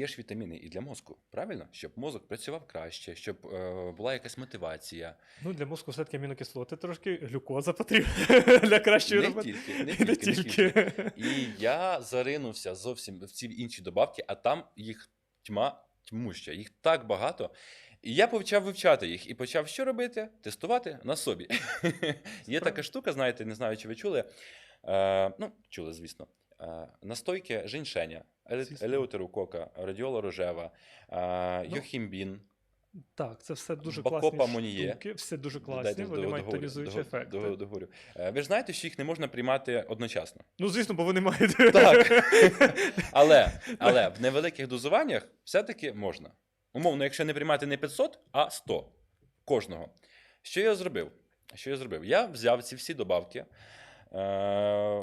є ж вітаміни і для мозку, правильно? Щоб мозок працював краще, щоб е, була якась мотивація. Ну, для мозку все-таки амінокислоти, трошки глюкоза потрібна для кращої Не роботи. тільки, не І тільки, не тільки. І я заринувся зовсім в ці інші добавки, а там їх тьма тьмуща, їх так багато. І я почав вивчати їх і почав що робити? Тестувати на собі. Є така штука, знаєте, не знаю, чи ви чули. Е, ну, чули, звісно. Е, настойки Звісно. Елеутерокока, радіола рожева, Ну, йохімбін. Так, це все дуже Бакопа класні штуки, все дуже класні, Дайте вони мають договорю, тонізуючий догов- ефект. догов- договорю. Е, Ви ж знаєте, що їх не можна приймати одночасно. Ну, звісно, бо вони мають. Так. Але, але в невеликих дозуваннях все-таки можна. Умовно, якщо не приймати не 500, а 100 кожного. Що я зробив? Що я зробив? Я взяв ці всі добавки е-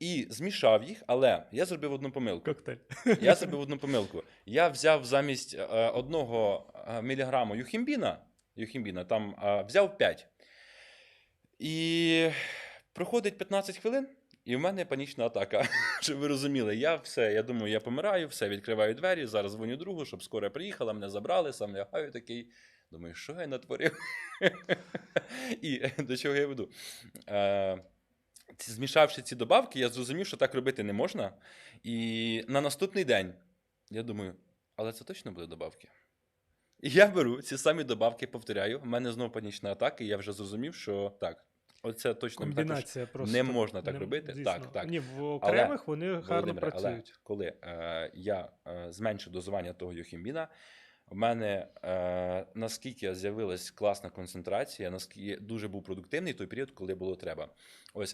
і змішав їх, але я зробив одну помилку. Коктейль. Я зробив одну помилку. Я взяв замість е, одного е, міліграму юхімбіна, юхімбіна там е, взяв 5. І проходить 15 хвилин, і в мене панічна атака. Щоб ви розуміли, я все, я думаю, я помираю, все, відкриваю двері, зараз дзвоню другу, щоб скоро приїхала, мене забрали, сам лягаю такий. Думаю, що я натворив? І до чого я веду? Е, Змішавши ці добавки, я зрозумів, що так робити не можна. І на наступний день я думаю, але це точно буде добавки. І я беру ці самі добавки, повторяю. У мене знову панічна атака, і я вже зрозумів, що так, оце точно також Комбінація просто. не можна так Не- робити. звісно. Так, так. Ні, в окремих вони гарно Володимире, працюють. Але коли е, я е, зменшив дозування того юхімбіна, в мене е, наскільки з'явилась класна концентрація, наскільки дуже був продуктивний той період, коли було треба. Ось